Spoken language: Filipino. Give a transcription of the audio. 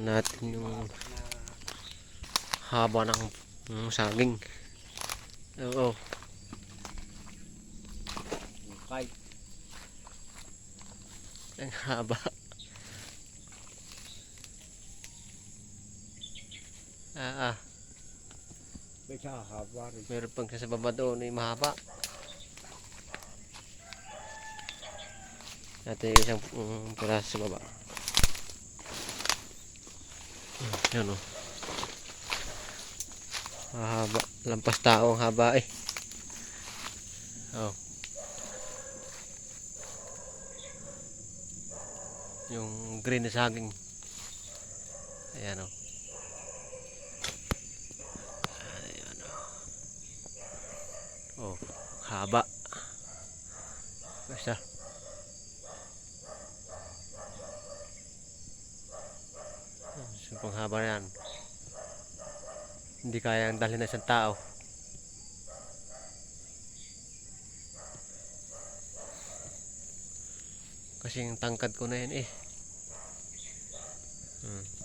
natin yung haba ng ng saging. Oo. Kahit Ang haba. Ah, ah. Meron pang sa baba doon ay mahaba. Natin isang um, piraso sa baba. Hmm, Yan o. Mahaba. Lampas tao ang haba eh. Oh. Yung green na saging. Ayan o. Ayan o. Oh, haba. Basta. Sumpang haba na yan. Hindi kaya ang dalhin ng isang tao. Kasi yung tangkad ko na yan eh. Hmm.